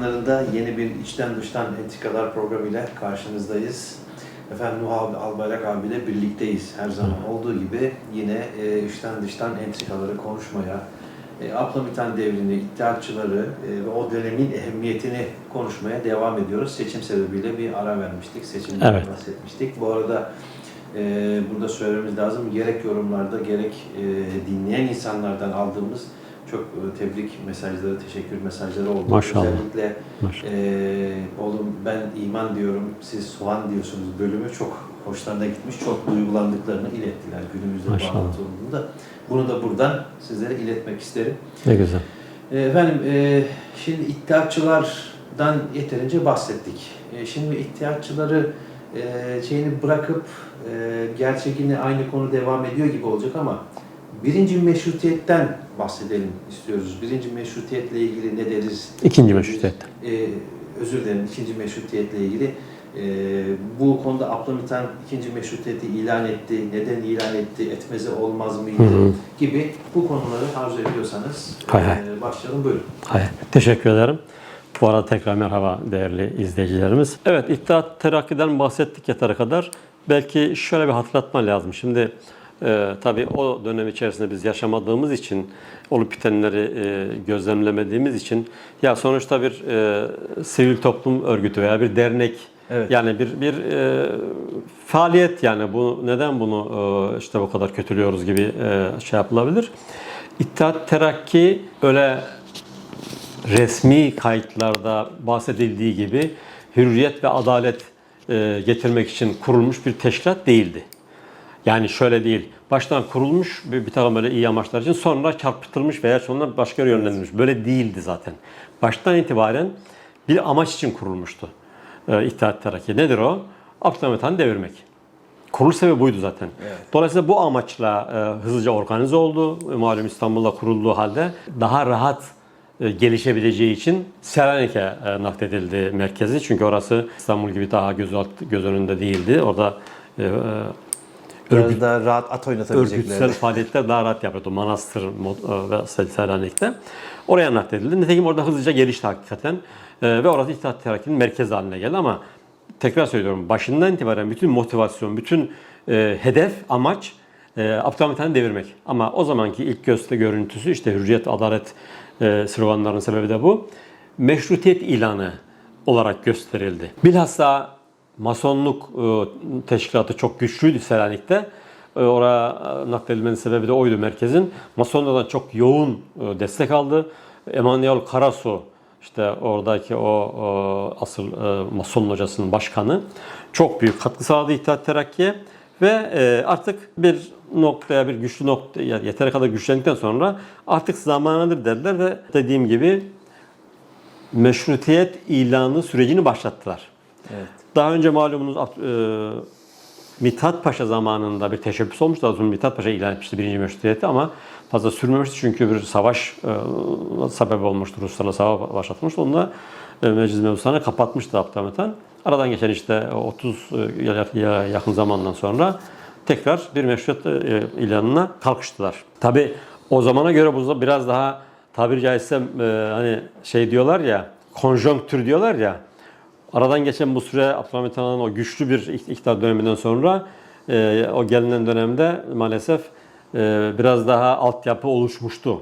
ekranlarında yeni bir içten dıştan entrikalar programıyla karşınızdayız. Efendim Nuh abi, Albayrak abiyle birlikteyiz. Her zaman olduğu gibi yine e, içten dıştan entrikaları konuşmaya, e, Abdülhamit devrini, iddiatçıları e, ve o dönemin ehemmiyetini konuşmaya devam ediyoruz. Seçim sebebiyle bir ara vermiştik, seçimden Evet. bahsetmiştik. Bu arada e, bunu da söylememiz lazım. Gerek yorumlarda gerek e, dinleyen insanlardan aldığımız çok e, tebrik mesajları, teşekkür mesajları oldu. Maşallah. Özellikle Maşallah. ee, oğlum ben iman diyorum, siz soğan diyorsunuz bölümü çok hoşlarına gitmiş, çok duygulandıklarını ilettiler günümüzde Maşallah. bağlantı olduğunda. Bunu da buradan sizlere iletmek isterim. Ne güzel. Ee, Efendim, e, şimdi iddiatçılardan yeterince bahsettik. E, şimdi iddiatçıları e, şeyini bırakıp e, gerçekini aynı konu devam ediyor gibi olacak ama birinci meşrutiyetten bahsedelim istiyoruz. Birinci meşrutiyetle ilgili ne deriz? İkinci meşrutiyetten. Ee, özür dilerim ikinci meşrutiyetle ilgili. Ee, bu konuda Abdülhamit ikinci meşrutiyeti ilan etti, neden ilan etti, etmezi olmaz mıydı Hı hı. gibi bu konuları arzu ediyorsanız Hay hay. e, başlayalım buyurun. Hayır. Teşekkür ederim. Bu arada tekrar merhaba değerli izleyicilerimiz. Evet, İttihat Terakki'den bahsettik yeteri kadar. Belki şöyle bir hatırlatma lazım. Şimdi e, tabii o dönem içerisinde biz yaşamadığımız için, olup bitenleri e, gözlemlemediğimiz için ya sonuçta bir e, sivil toplum örgütü veya bir dernek Evet. yani bir bir e, faaliyet yani bu neden bunu e, işte bu kadar kötülüyoruz gibi e, şey yapılabilir. İttihat Terakki öyle resmi kayıtlarda bahsedildiği gibi hürriyet ve adalet e, getirmek için kurulmuş bir teşkilat değildi. Yani şöyle değil, baştan kurulmuş bir, bir takım böyle iyi amaçlar için sonra çarpıtılmış veya sonra başka yere yönlendirilmiş. Böyle değildi zaten. Baştan itibaren bir amaç için kurulmuştu e, İttihat Terakki. Nedir o? Abdülhamit Han'ı devirmek. Kuruluş sebebi buydu zaten. Dolayısıyla bu amaçla e, hızlıca organize oldu. E, Malum İstanbul'da kurulduğu halde daha rahat e, gelişebileceği için Selanik'e e, nakledildi merkezi. Çünkü orası İstanbul gibi daha göz, alt, göz önünde değildi. Orada e, e, Biraz örgüt, daha rahat at oynatabilecekler. örgütsel faaliyetler daha rahat yapıyordu. Manastır mod- e, ve Sel- Selanik'te. Oraya nakledildi. Nitekim orada hızlıca gelişti hakikaten. E, ve orası İttihat Terakki'nin merkezi haline geldi ama tekrar söylüyorum başından itibaren bütün motivasyon, bütün e, hedef, amaç e, Abdülhamit Han'ı devirmek. Ama o zamanki ilk göster görüntüsü işte hürriyet, adalet e, sloganlarının sebebi de bu. Meşrutiyet ilanı olarak gösterildi. Bilhassa Masonluk e, teşkilatı çok güçlüydü Selanik'te. E, Oraya e, nakledilmenin sebebi de oydu merkezin. Masonlardan çok yoğun destek aldı. Emanuel Karasu işte oradaki o, asıl Mason hocasının başkanı çok büyük katkı sağladı İttihat Terakki'ye ve artık bir noktaya bir güçlü nokta yeteri kadar güçlendikten sonra artık zamanıdır dediler ve dediğim gibi meşrutiyet ilanı sürecini başlattılar. Evet. Daha önce malumunuz e, Mithat Paşa zamanında bir teşebbüs olmuştu. Daha sonra Mithat Paşa ilan etmişti birinci meşrutiyeti ama fazla sürmemişti çünkü bir savaş e, sebep olmuştu. Ruslarla savaş başlatmıştı. Onu da e, meclis mevzusuna kapatmıştı Abdülhamit Han. Aradan geçen işte 30 e, ya- ya- yakın zamandan sonra tekrar bir meşrutiyet e, ilanına kalkıştılar. Tabi o zamana göre bu biraz daha tabiri caizse e, hani şey diyorlar ya konjonktür diyorlar ya Aradan geçen bu süre Abdülhamit Han'ın o güçlü bir iktidar döneminden sonra e, o gelinen dönemde maalesef e, biraz daha altyapı oluşmuştu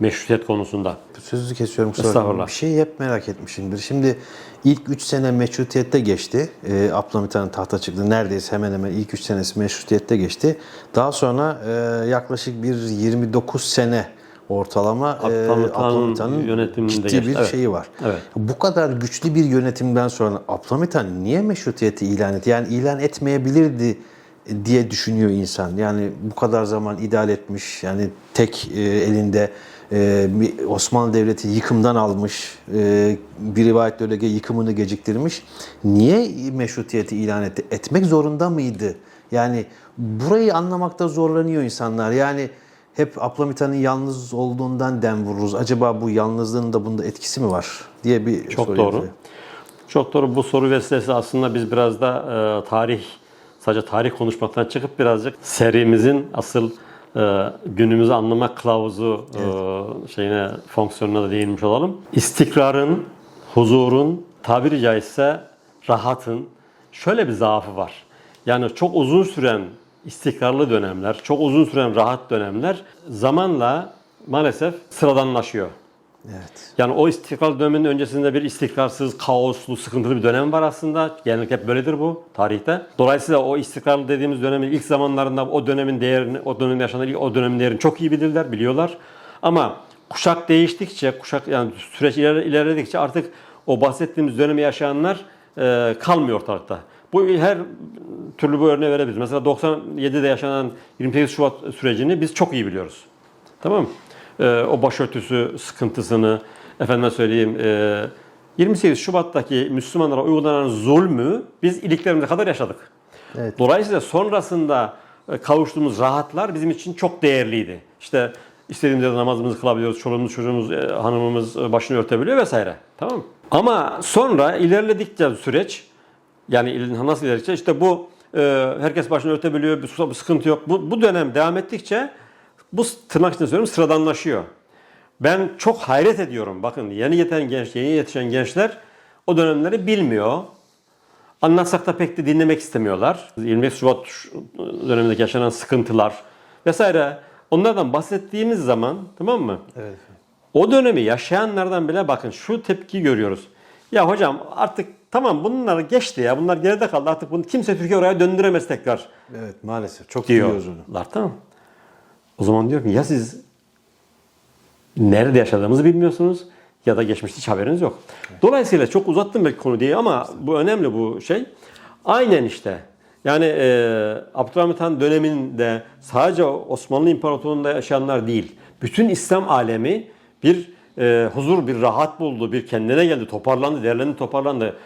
meşrutiyet konusunda. Sözünüzü kesiyorum kusura Estağfurullah. Bir şeyi hep merak etmişimdir. Şimdi ilk 3 sene meşrutiyette geçti. Ee, Abdülhamit Han tahta çıktı. Neredeyse hemen hemen ilk 3 senesi meşrutiyette geçti. Daha sonra e, yaklaşık bir 29 sene ortalama e, Abdülhamit Han'ın yönetiminde ciddi geçti. bir Evet. şeyi var. Evet. Bu kadar güçlü bir yönetimden sonra Abdülhamit Han niye meşrutiyeti ilan etti? Yani ilan etmeyebilirdi diye düşünüyor insan. Yani bu kadar zaman ideal etmiş. Yani tek e, elinde e, Osmanlı Devleti yıkımdan almış. E, bir rivayetle öyle yıkımını geciktirmiş. Niye meşrutiyeti ilan etti? Etmek zorunda mıydı? Yani burayı anlamakta zorlanıyor insanlar. Yani hep Abdülhamit Han'ın yalnız olduğundan dem vururuz. Acaba bu yalnızlığın da bunda etkisi mi var diye bir Çok soru doğru. yapıyor. Çok doğru. Bu soru vesilesi aslında biz biraz da e, tarih, sadece tarih konuşmaktan çıkıp birazcık serimizin asıl e, günümüzü anlamak kılavuzu e, şeyine fonksiyonuna da değinmiş olalım. İstikrarın, huzurun, tabiri caizse rahatın şöyle bir zaafı var. Yani çok uzun süren istikrarlı dönemler, çok uzun süren rahat dönemler zamanla maalesef sıradanlaşıyor. Evet. Yani o istikrar döneminin öncesinde bir istikrarsız, kaoslu, sıkıntılı bir dönem var aslında. Genellikle hep böyledir bu tarihte. Dolayısıyla o istikrarlı dediğimiz dönemin ilk zamanlarında o dönemin değerini, o dönemde yaşanan o dönemin değerini çok iyi bilirler, biliyorlar. Ama kuşak değiştikçe, kuşak yani süreç iler- ilerledikçe artık o bahsettiğimiz dönemi yaşayanlar e, kalmıyor ortalıkta. Bu her türlü bu örneği verebiliriz. Mesela 97'de yaşanan 28 Şubat sürecini biz çok iyi biliyoruz. Tamam mı? Ee, o başörtüsü sıkıntısını, efendime söyleyeyim, e, 28 Şubat'taki Müslümanlara uygulanan zulmü biz iliklerimize kadar yaşadık. Evet. Dolayısıyla sonrasında e, kavuştuğumuz rahatlar bizim için çok değerliydi. İşte istediğimiz yerde namazımızı kılabiliyoruz, çoluğumuz, çocuğumuz, e, hanımımız e, başını örtebiliyor vesaire. Tamam mı? Ama sonra ilerledikçe süreç, yani il- nasıl ilerledikçe işte bu e, herkes başını örtebiliyor, bir bir sıkıntı yok. Bu, bu dönem devam ettikçe bu tırnak içinde söylüyorum sıradanlaşıyor. Ben çok hayret ediyorum. Bakın yeni yeten genç, yeni yetişen gençler o dönemleri bilmiyor. Anlatsak da pek de dinlemek istemiyorlar. 25 Şubat dönemindeki yaşanan sıkıntılar vesaire onlardan bahsettiğimiz zaman tamam mı? Evet. O dönemi yaşayanlardan bile bakın şu tepki görüyoruz. Ya hocam artık tamam bunlar geçti ya bunlar geride kaldı artık bunu kimse Türkiye oraya döndüremez tekrar Evet maalesef. Çok diyorlar. Tamam. O zaman diyorum ki ya siz nerede yaşadığımızı bilmiyorsunuz ya da geçmişte hiç haberiniz yok. Dolayısıyla çok uzattım belki konu diye ama bu önemli bu şey. Aynen işte. Yani e, Abdülhamit Han döneminde sadece Osmanlı İmparatorluğu'nda yaşayanlar değil, bütün İslam alemi bir e, huzur, bir rahat buldu, bir kendine geldi, toparlandı, değerlendi, toparlandı.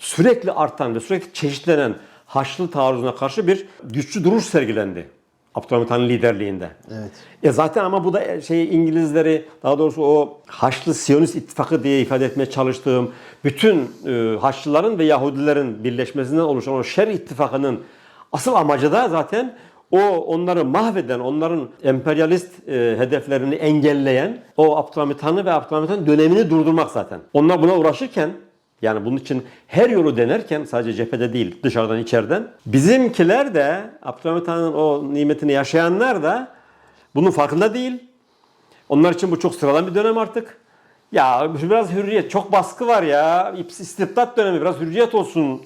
Sürekli artan ve sürekli çeşitlenen Haçlı taarruzuna karşı bir güçlü duruş sergilendi. Abdülhamit Han'ın liderliğinde. Evet. E zaten ama bu da şey İngilizleri daha doğrusu o Haçlı Siyonist İttifakı diye ifade etmeye çalıştığım bütün e, Haçlıların ve Yahudilerin birleşmesinden oluşan o Şer İttifakı'nın asıl amacı da zaten o onları mahveden, onların emperyalist e, hedeflerini engelleyen o Abdülhamit Han'ı ve Abdülhamit Han dönemini durdurmak zaten. Onlar buna uğraşırken yani bunun için her yolu denerken sadece cephede değil dışarıdan içeriden bizimkiler de Abdülhamit Han'ın o nimetini yaşayanlar da bunun farkında değil. Onlar için bu çok sıradan bir dönem artık. Ya biraz hürriyet, çok baskı var ya. İstibdat dönemi, biraz hürriyet olsun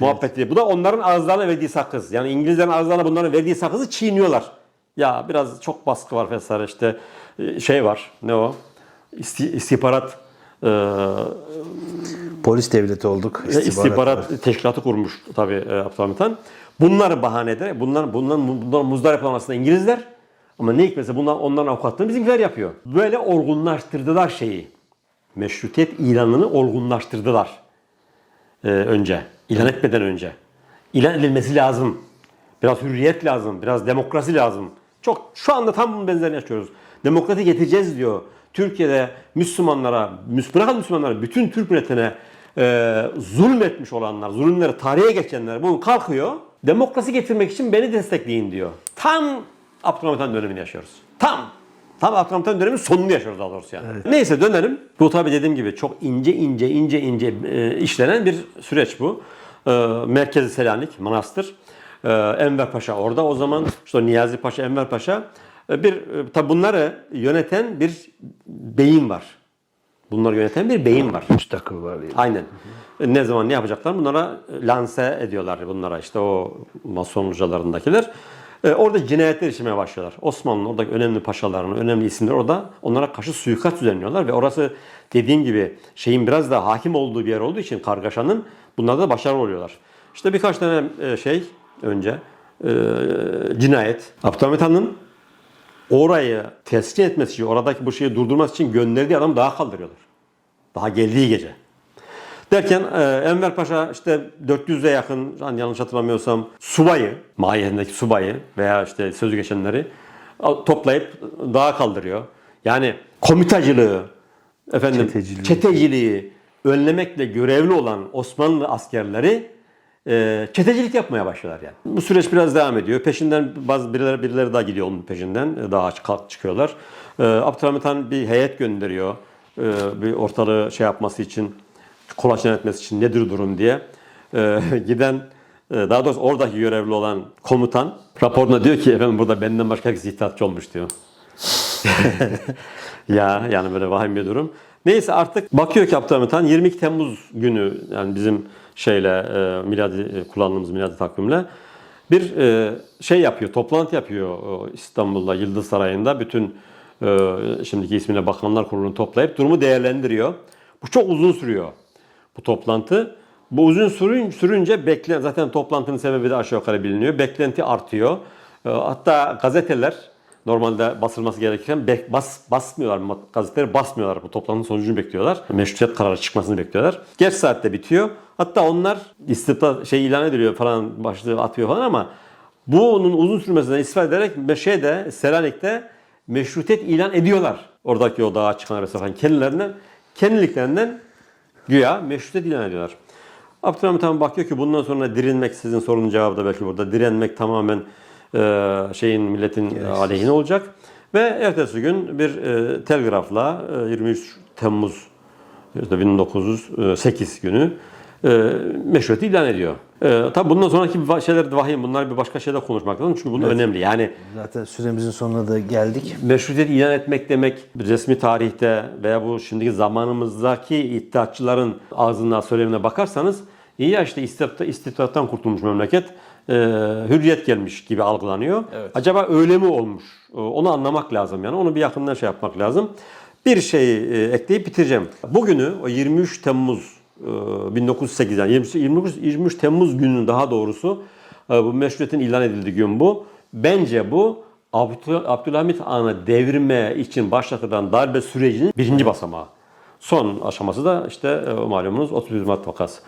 muhabbeti. Bu da onların ağızlarına verdiği sakız. Yani İngilizlerin ağızlarına bunların verdiği sakızı çiğniyorlar. Ya biraz çok baskı var vesaire işte e, şey var. Ne o? İsti, istihbarat e, Polis devleti olduk. istihbarat istihbarat teşkilatı kurmuş tabii e, Abdülhamit Han. Bunları bahane ederek, bunlar, bunlar, bunlar muzdarip olan aslında İngilizler. Ama ne hikmetse bunlar, onların avukatlığını bizimkiler yapıyor. Böyle olgunlaştırdılar şeyi. Meşrutiyet ilanını olgunlaştırdılar. e, önce. İlan etmeden önce. İlan edilmesi lazım. Biraz hürriyet lazım. Biraz demokrasi lazım. Çok şu anda tam bunun benzerini yaşıyoruz. Demokrasi getireceğiz diyor. Türkiye'de Müslümanlara, Müs- bırakın Müslümanlara, bütün Türk milletine e, zulmetmiş olanlar, zulümleri tarihe geçenler bugün kalkıyor. Demokrasi getirmek için beni destekleyin diyor. Tam Abdülhamit Han dönemini yaşıyoruz. Tam. Tam Abdülhamit Han döneminin sonunu yaşıyoruz daha doğrusu yani. Neyse dönelim. Bu tabi dediğim gibi çok ince ince ince ince e, işlenen bir süreç bu. E, Merkezi Selanik, Manastır. E, Enver Paşa orada o zaman işte Niyazi Paşa, Enver Paşa bir e, tabi bunları yöneten bir beyin var. Bunları yöneten bir beyin var. Müstakil var. yani. Aynen. Ne zaman ne yapacaklar? Bunlara lanse ediyorlar bunlara işte o mason localarındakiler. Ee, orada cinayetler işlemeye başlıyorlar. Osmanlı'nın oradaki önemli paşalarını, önemli isimleri orada onlara karşı suikast düzenliyorlar ve orası dediğim gibi şeyin biraz daha hakim olduğu bir yer olduğu için kargaşanın bunlarda da başarılı oluyorlar. İşte birkaç tane e, şey önce e, cinayet. Abdülhamit Han'ın orayı teskin etmesi için, oradaki bu şeyi durdurması için gönderdiği adam daha kaldırıyorlar. Daha geldiği gece. Derken e, Enver Paşa işte 400'e yakın hani yanlış hatırlamıyorsam subayı, mahiyetindeki subayı veya işte sözü geçenleri toplayıp dağa kaldırıyor. Yani komitacılığı, efendim Çeteciliği. çeteciliği önlemekle görevli olan Osmanlı askerleri e, çetecilik yapmaya başlıyorlar yani. Bu süreç biraz devam ediyor. Peşinden bazı birileri, birileri daha gidiyor onun peşinden. E, Daha kalk çıkıyorlar. E, Han bir heyet gönderiyor. Bir ortalığı şey yapması için, kolaçan etmesi için nedir durum diye. Giden e, daha doğrusu oradaki görevli olan komutan raporuna diyor ki efendim burada benden başka herkes ihtiyaççı olmuş diyor. ya yani böyle vahim bir durum. Neyse artık bakıyor ki Abdülhamit Han 22 Temmuz günü yani bizim şeyle e, miladi e, kullandığımız miladi takvimle bir e, şey yapıyor, toplantı yapıyor İstanbul'da Yıldız Sarayı'nda bütün e, şimdiki ismiyle Bakanlar Kurulu'nu toplayıp durumu değerlendiriyor. Bu çok uzun sürüyor bu toplantı. Bu uzun sürün, sürünce bekle zaten toplantının sebebi de aşağı yukarı biliniyor. Beklenti artıyor. E, Hatta gazeteler normalde basılması gerekirken bek, bas, basmıyorlar. Gazeteler basmıyorlar. Bu toplantının sonucunu bekliyorlar. Meşrutiyet kararı çıkmasını bekliyorlar. Geç saatte bitiyor. Hatta onlar istibdat şey ilan ediliyor falan başlığı atıyor falan ama bunun uzun sürmesinden istifade ederek şeyde Selanik'te meşrutiyet ilan ediyorlar. Oradaki o dağa çıkan vesaire kendilerinden kendiliklerinden güya meşrutiyet ilan ediyorlar. Abdülhamit Han bakıyor ki bundan sonra direnmek sizin sorunun cevabı da belki burada. Direnmek tamamen şeyin milletin aleyhine olacak. Ve ertesi gün bir e, telgrafla e, 23 Temmuz işte 1908 günü e, meşruiyeti ilan ediyor. E, tabi bundan sonraki şeyler de vahim. Bunlar bir başka şeyde konuşmak lazım. Çünkü bunlar önemli. Yani Zaten süremizin sonuna da geldik. meşrutiyet ilan etmek demek resmi tarihte veya bu şimdiki zamanımızdaki iddiatçıların ağzından söylemine bakarsanız iyi ya işte istibdat, istibdattan kurtulmuş memleket e, hürriyet gelmiş gibi algılanıyor. Acaba öyle mi olmuş? E, Onu anlamak lazım yani. Onu bir yakından şey yapmak lazım. Bir şey e, ekleyip bitireceğim. Bugünü o 23 Temmuz e, 1908 yani 23, 29, 23 Temmuz gününün daha doğrusu e, bu meşruiyetin ilan edildiği gün bu. Bence bu Abdül- Abdülhamit Han'ı devirme için başlatılan darbe sürecinin birinci basamağı. Son aşaması da işte e, malumunuz 31 Mart vakası.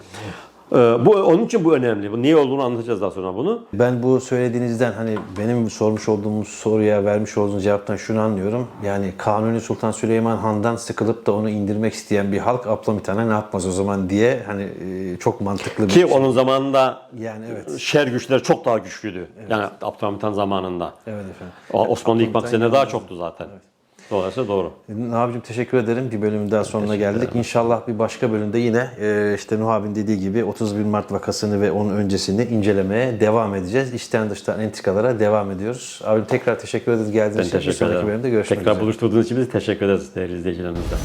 E, Bu onun için bu önemli. Bu niye olduğunu anlatacağız daha sonra bunu. Ben bu söylediğinizden hani benim sormuş olduğum soruya vermiş olduğunuz cevaptan şunu anlıyorum. Yani Kanuni Sultan Süleyman Han'dan sıkılıp da onu indirmek isteyen bir halk Abdülhamit Han'a ne yapmaz o zaman diye hani e, çok mantıklı bir Ki şey. onun zamanında Yani evet. şer güçleri çok daha güçlüydü. Yani Abdülhamit Han zamanında. Evet efendim. Osmanlı Han isteyenler daha çoktu zaten. Dolayısıyla doğru. Nuh abicim teşekkür ederim. Bir bölümün daha sonuna geldik. İnşallah bir başka bölümde yine e, işte Nuh abin dediği gibi 31 Mart vakasını ve onun öncesini incelemeye devam edeceğiz. İçten dıştan entrikalara devam ediyoruz. Abim tekrar teşekkür ederiz geldiğiniz için. Bir teşekkür sonraki ederim. bölümde görüşmek Tekrar üzere. buluşturduğunuz için biz teşekkür ederiz değerli izleyicilerimize.